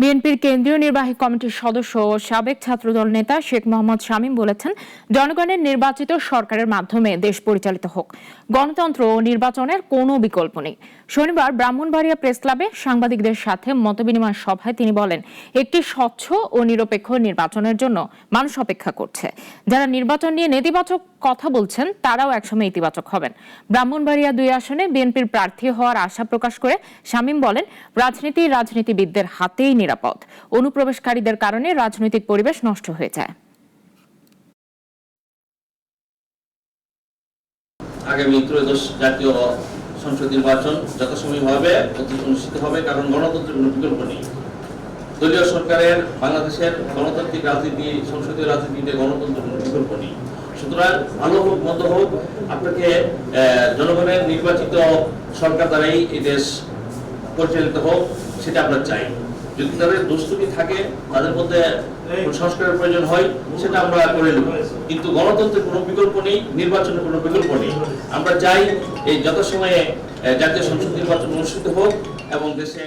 বিএনপির কেন্দ্রীয় নির্বাহী কমিটির সদস্য ও সাবেক ছাত্রদল নেতা শেখ মোহাম্মদ শামীম বলেছেন, জনগণের নির্বাচিত সরকারের মাধ্যমে দেশ পরিচালিত হোক। গণতন্ত্র ও নির্বাচনের কোনো বিকল্প নেই। শনিবার ব্রাহ্মণবাড়িয়া প্রেস ক্লাবে সাংবাদিকদের সাথে মতবিনিময় সভায় তিনি বলেন, একটি স্বচ্ছ ও নিরপেক্ষ নির্বাচনের জন্য মানুষ অপেক্ষা করছে। যারা নির্বাচন নিয়ে নেতিবাচক কথা বলছেন, তারাও একসময় ইতিবাচক হবেন। ব্রাহ্মণবাড়িয়া দুই আসনে বিএনপির প্রার্থী হওয়ার আশা প্রকাশ করে শামীম বলেন, রাজনীতি রাজনীতিবিদদের হাতেই নিরাপদ। অনুপ্রবেশকারীদের কারণে রাজনৈতিক পরিবেশ নষ্ট হয়ে যায়। আগামী ত্রয়োদশ জাতীয় সংসদ নির্বাচন যথাসময়ভাবে অতি- অনুষ্ঠিত হবে, কারণ গণতন্ত্রের কোনো বিকল্প নেই। দলীয় সরকারের, বাংলাদেশের গণতান্ত্রিক রাজনীতি, সংসদীয় রাজনীতিতে গণতন্ত্রের কোনো বিকল্প নেই। সুতরাং ভালো হোক মন্দ হোক আপনাকে জনগণের নির্বাচিত সরকার দ্বারাই এই দেশ পরিচালিত হোক সেটা আমরা চাই। যদি তাদের দুষ্টুমি থাকে তাদের মধ্যে সংস্কারের প্রয়োজন হয় সেটা আমরা করে নেব। কিন্তু গণতন্ত্রের কোনো বিকল্প নেই নির্বাচনের কোনো বিকল্প নেই। আমরা চাই এই যথাসময়ে আহ, জাতীয় সংসদ নির্বাচন অনুষ্ঠিত হোক এবং দেশে